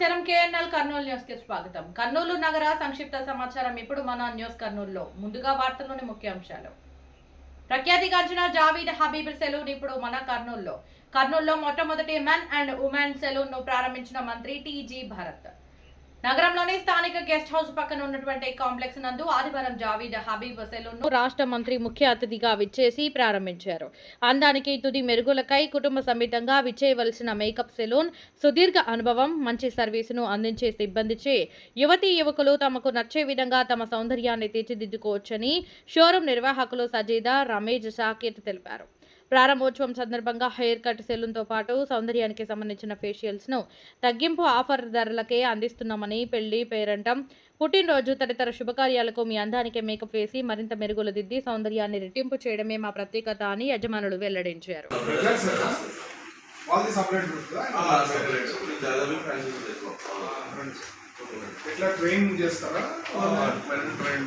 KNL Kurnool న్యూస్కి స్వాగతం. కర్నూలు నగర సంక్షిప్త సమాచారం ఇప్పుడు మన న్యూస్ కర్నూలులో. ముందుగా వార్తల్లోని ముఖ్యాంశాలు ప్రఖ్యాతిగాంచిన జావీద్ హబీబ్ సెలూన్ ఇప్పుడు మన కర్నూలులో. కర్నూలులో మొట్టమొదటి మెన్ అండ్ ఉమెన్ సెలూన్ను ప్రారంభించిన మంత్రి టీజీ భరత్. నగరంలోని స్థానిక గెస్ట్ హౌస్ పక్కన ఉన్నటువంటి కాంప్లెక్స్ నందు ఆదివారం జావీద్ హబీబ్ సెలూన్ను రాష్ట్ర మంత్రి ముఖ్య అతిథిగా విచ్చేసి ప్రారంభించారు. అందానికి తుది మెరుగులకై కుటుంబ సమేతంగా విచ్చేయవలసిన మేకప్ సెలూన్ సుదీర్ఘ అనుభవం మంచి సర్వీసును అందించే సిబ్బందిచే యువతీ యువకులు తమకు నచ్చే విధంగా తమ సౌందర్యాన్ని తీర్చిదిద్దుకోవచ్చని షోరూం నిర్వాహకులు సజీదా రమేష్ సాకేత్ తెలిపారు. ప్రారంభోత్సవం సందర్భంగా హెయిర్ కట్ సెలూన్తో పాటు సౌందర్యానికి సంబంధించిన ఫేషియల్స్ను తగ్గింపు ఆఫర్ ధరలకే అందిస్తున్నామని పెళ్ళి పేరంటం. పుట్టినరోజు తదితర శుభకార్యాలకు మీ అందానికి మేకప్ వేసి మరింత మెరుగులు దిద్ది సౌందర్యాన్ని రెట్టింపు చేయడమే మా ప్రత్యేకత అని యజమానులు వెల్లడించారు. ఎట్లా ట్రైన్ చేస్తారా? ట్రైన్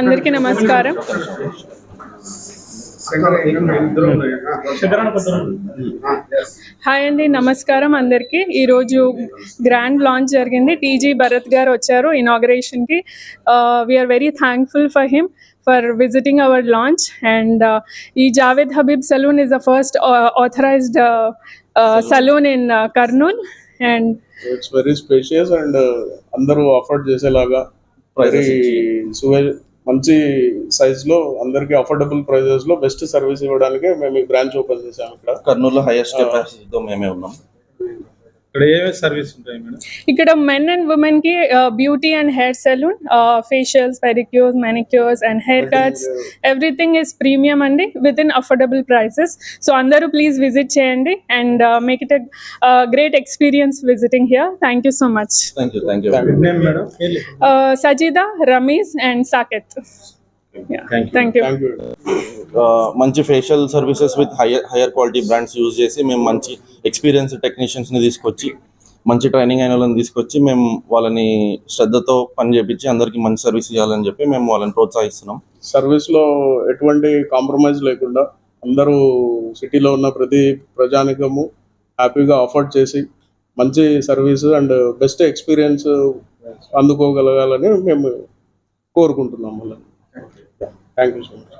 అందరికీ నమస్కారం. హాయ్ అండి నమస్కారం అందరికీ ఈరోజు గ్రాండ్ లాంచ్ జరిగింది టీజీ భరత్ గారు వచ్చారు ఇనాగ్రేషన్కి we're very thankful for him for visiting our launch and ఈ Javed Habib salon is the first authorized salon in Kurnool and it's very spacious and uh, అందరూ అఫోర్డ్ చేసేలాగా వెరీ మంచి సైజ్లో అందరికి affordable ప్రైజెస్లో బెస్ట్ సర్వీస్ ఇవ్వడానికి మేము ఈ బ్రాంచ్ ఓపెన్ చేసాము ఇక్కడ. కర్నూలులో హైయెస్ట్ కెపాసిటీతో మేమే ఉన్నాం. ఇక్కడ ఏమేమి సర్వీస్ ఉంటాయి మేడం? ఇక్కడ మెన్ అండ్ ఉమెన్కి beauty and hair salon facials pedicures manicures and hair cuts everything is premium అండి with in affordable prices so అందరూ ప్లీజ్ విజిట్ చేయండి and make it great experience visiting here thank you so much Sajida Rameez and Saketh thank you మంచి facial services with higher higher quality brands use చేసి మేము మంచి experience టెక్నీషియన్స్ని తీసుకొచ్చి మంచి training అయిన వాళ్ళని తీసుకొచ్చి మేము వాళ్ళని శ్రద్ధతో పని చేపించి అందరికీ మంచి సర్వీస్ ఇవ్వాలని చెప్పి మేము వాళ్ళని ప్రోత్సహిస్తున్నాం. సర్వీస్లో ఎటువంటి కాంప్రమైజ్ లేకుండా అందరూ సిటీలో ఉన్న ప్రతి ప్రజానికము హ్యాపీగా అఫోర్డ్ చేసి మంచి సర్వీస్ అండ్ బెస్ట్ ఎక్స్పీరియన్స్ అందుకోగలగాలని మేము కోరుకుంటున్నాం వాళ్ళని. Thank you so much